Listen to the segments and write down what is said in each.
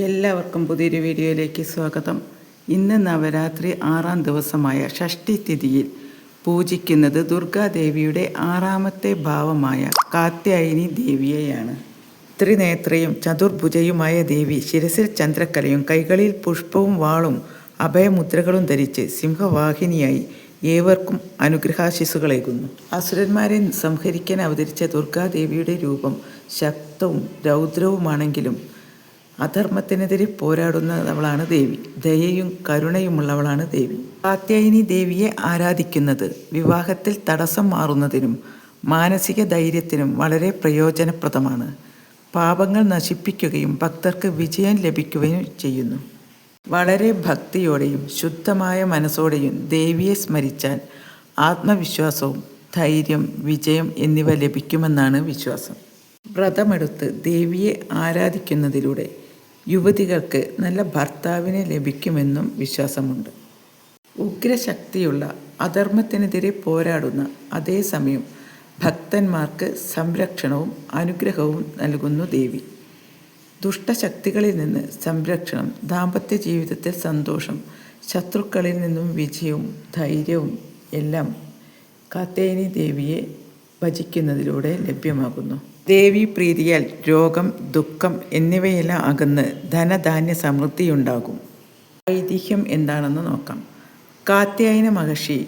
എല്ലാവർക്കും പുതിയൊരു വീഡിയോയിലേക്ക് സ്വാഗതം. ഇന്ന് നവരാത്രി ആറാം ദിവസമായ ഷഷ്ടി തിഥിയിൽ പൂജിക്കുന്നത് ദുർഗാദേവിയുടെ ആറാമത്തെ ഭാവമായ കാത്യായനി ദേവിയെയാണ്. ത്രിനേത്രയും ചതുർഭുജയുമായ ദേവി ശിരസിൽ ചന്ദ്രക്കലയും കൈകളിൽ പുഷ്പവും വാളും അഭയമുദ്രകളും ധരിച്ച് സിംഹവാഹിനിയായി ഏവർക്കും അനുഗ്രഹാശിസുകളേകുന്നു അസുരന്മാരെ സംഹരിക്കാൻ അവതരിച്ച ദുർഗാദേവിയുടെ രൂപം ശക്തവും രൗദ്രവുമാണെങ്കിലും അധർമ്മത്തിനെതിരെ പോരാടുന്നവളാണ് ദേവി. ദയയും കരുണയുമുള്ളവളാണ് ദേവി. കാത്യായനി ദേവിയെ ആരാധിക്കുന്നത് വിവാഹത്തിൽ തടസ്സം മാറുന്നതിനും മാനസിക ധൈര്യത്തിനും വളരെ പ്രയോജനപ്രദമാണ്. പാപങ്ങൾ നശിപ്പിക്കുകയും ഭക്തർക്ക് വിജയം ലഭിക്കുകയും ചെയ്യുന്നു. വളരെ ഭക്തിയോടെയും ശുദ്ധമായ മനസ്സോടെയും ദേവിയെ സ്മരിച്ചാൽ ആത്മവിശ്വാസവും ധൈര്യം വിജയം എന്നിവ ലഭിക്കുമെന്നാണ് വിശ്വാസം. വ്രതമെടുത്ത് ദേവിയെ ആരാധിക്കുന്നതിലൂടെ യുവതികൾക്ക് നല്ല ഭർത്താവിനെ ലഭിക്കുമെന്നും വിശ്വാസമുണ്ട്. ഉഗ്രശക്തിയുള്ള അധർമ്മത്തിനെതിരെ പോരാടുന്ന അതേസമയം ഭക്തന്മാർക്ക് സംരക്ഷണവും അനുഗ്രഹവും നൽകുന്നു ദേവി. ദുഷ്ടശക്തികളിൽ നിന്ന് സംരക്ഷണം ദാമ്പത്യ ജീവിതത്തിൽ സന്തോഷം ശത്രുക്കളിൽ നിന്നും വിജയവും ധൈര്യവും എല്ലാം കാത്തേനി ദേവിയെ ഭജിക്കുന്നതിലൂടെ ലഭ്യമാകുന്നു. ദേവി പ്രീതിയാൽ രോഗം ദുഃഖം എന്നിവയെല്ലാം അകന്ന് ധനധാന്യ സമൃദ്ധിയുണ്ടാകും. ഐതിഹ്യം എന്താണെന്ന് നോക്കാം. കാത്യായന മഹർഷി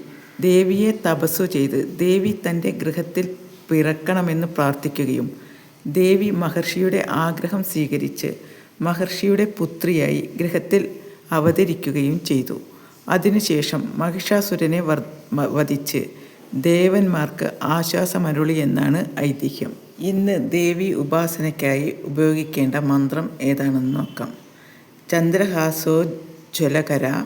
ദേവിയെ തപസ്സു ചെയ്ത് ദേവി തന്റെ ഗൃഹത്തിൽ പിറക്കണമെന്ന് പ്രാർത്ഥിക്കുകയും ദേവി മഹർഷിയുടെ ആഗ്രഹം സ്വീകരിച്ച് മഹർഷിയുടെ പുത്രിയായി ഗൃഹത്തിൽ അവതരിക്കുകയും ചെയ്തു. അതിനുശേഷം മഹിഷാസുരനെ വധിച്ച് ദേവന്മാർക്ക് ആശ്വാസമരുളി എന്നാണ് ഐതിഹ്യം. ഇന്ന് ദേവി ഉപാസനയ്ക്കായി ഉപയോഗിക്കേണ്ട മന്ത്രം ഏതാണെന്ന് നോക്കാം. ചന്ദ്രഹാസോ ജ്വലകര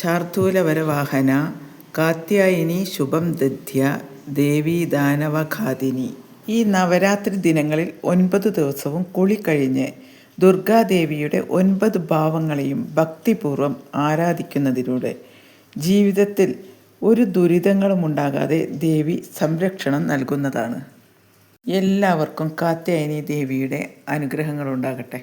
ശാർദൂലവരവാഹന കാത്യായിനി ശുഭം ദധ്യ ദേവി ദാനവഘാതിനി. ഈ നവരാത്രി ദിനങ്ങളിൽ ഒൻപത് ദിവസവും കുളി കഴിഞ്ഞ് ദുർഗാദേവിയുടെ ഒൻപത് ഭാവങ്ങളെയും ഭക്തിപൂർവം ആരാധിക്കുന്നതിലൂടെ ജീവിതത്തിൽ ഒരു ദുരിതങ്ങളും ഉണ്ടാകാതെ ദേവി സംരക്ഷണം നൽകുന്നതാണ്. എല്ലാവർക്കും കാത്യായനി ദേവിയുടെ അനുഗ്രഹങ്ങളുണ്ടാകട്ടെ.